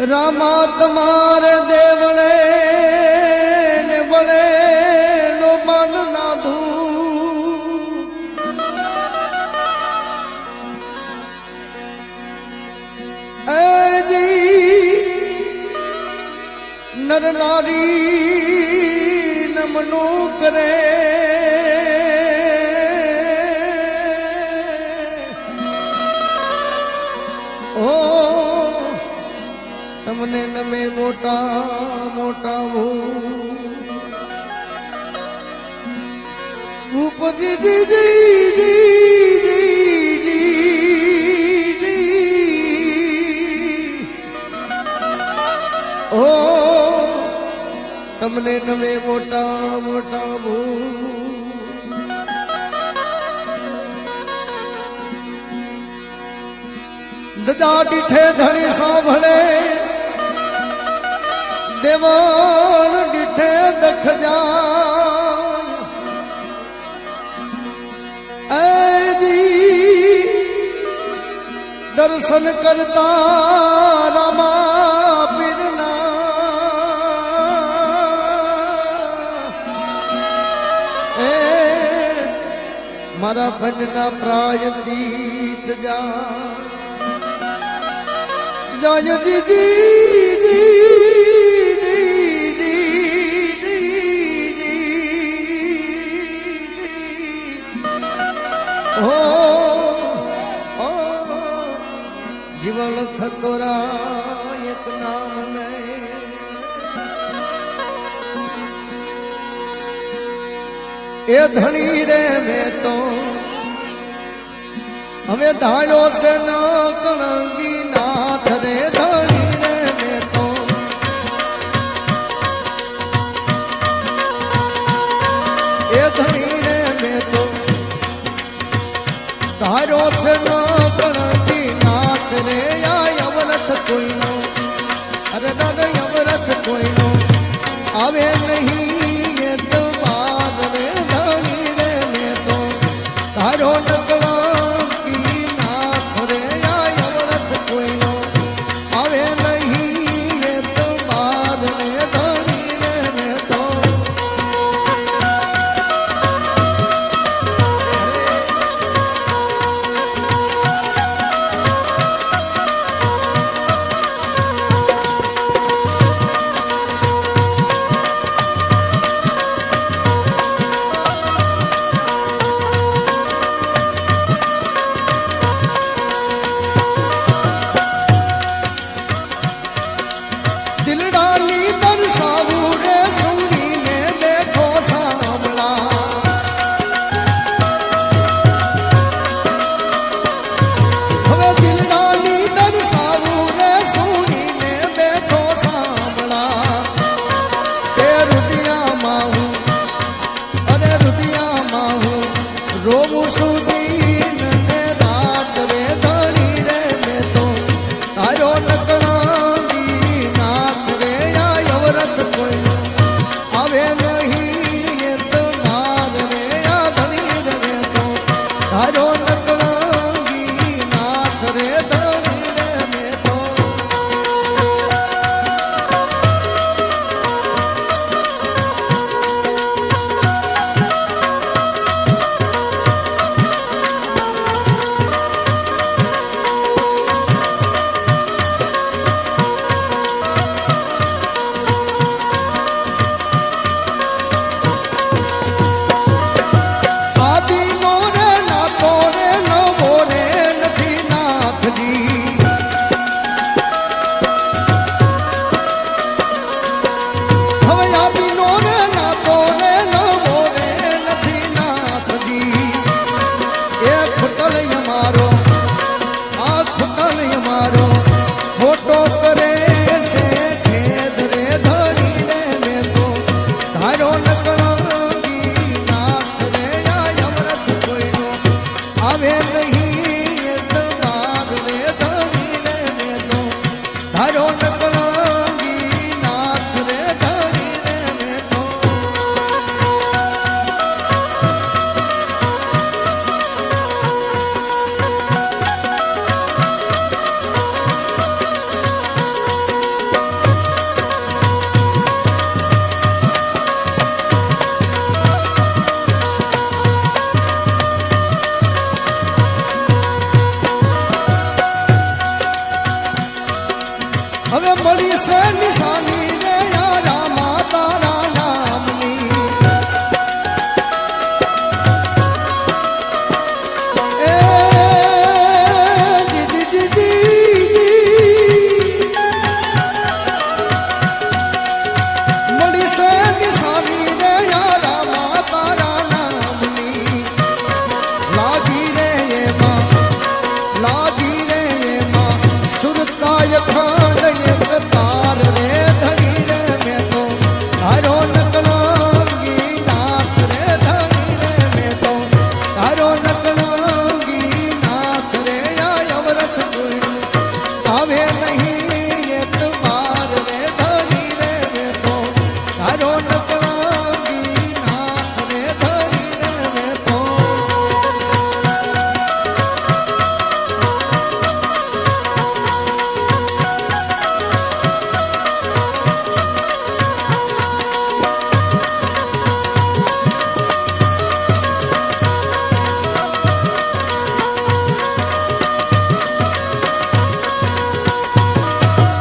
રામા તમારે દેવળે ને વળે નો મન નાધું. એજી નર નારી નમનું કરે. મોટા મોટા દીદી ઓ તમને નમે મોટા મોટા દદા દીઠે ધણી સાંભળે. દીઠે દખ એજી દર્શન કરતા મારા ભજના પ્રાય જીત જા જય દીદી એક નામ એ ધણી રે મેં તો હવે ધાળો છે ન કણંગી નાથ રે ધણી રે મેં તો એ ધણી રે મેં તો ધારો છે ન આવે નહીં ખુટલ અમારો આ ખુટલ અમારો ખોટો કરે છે ખેદ રે ધણી રે મેં તો ધારો નકળાંગી નાથ રે અમરથ કોઈનો, આવે નહીં ધારો નકળાંગી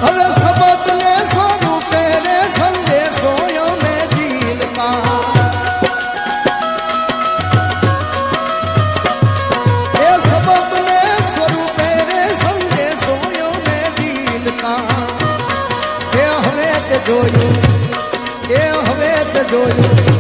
હવે શબ્દ ને સ્વરૂપે રે સંદેશો અમે જીલતા એ શબ્દ ને સ્વરૂપે રે સંદેશો અમે જીલતા એ હવે જોયું એ હવે તે જોયું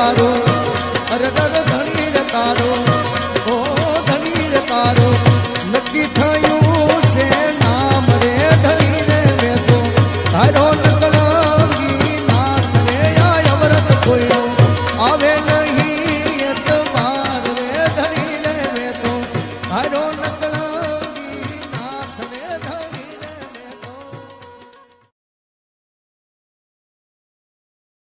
તારો અરદર ધણી રે તારો, ઓ ધણી રે તારો, નક્કી થયું છે નામ રે ધણી રે મેં તો. તારો નકલ